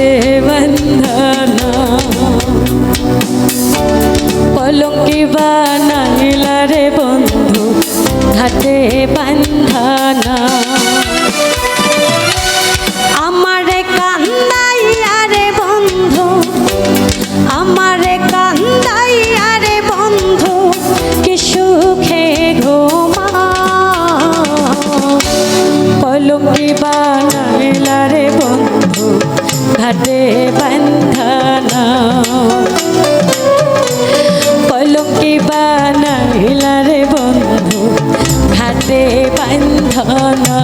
আছে বন্ধনা পলঙ্কি বানাইলা রে বন্ধু হাতে বন্ধনা বন্ধনা পলকে বানাইলা রে বন্ধু হাতে বন্ধনা।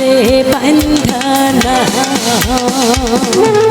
से बंधन हो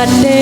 parte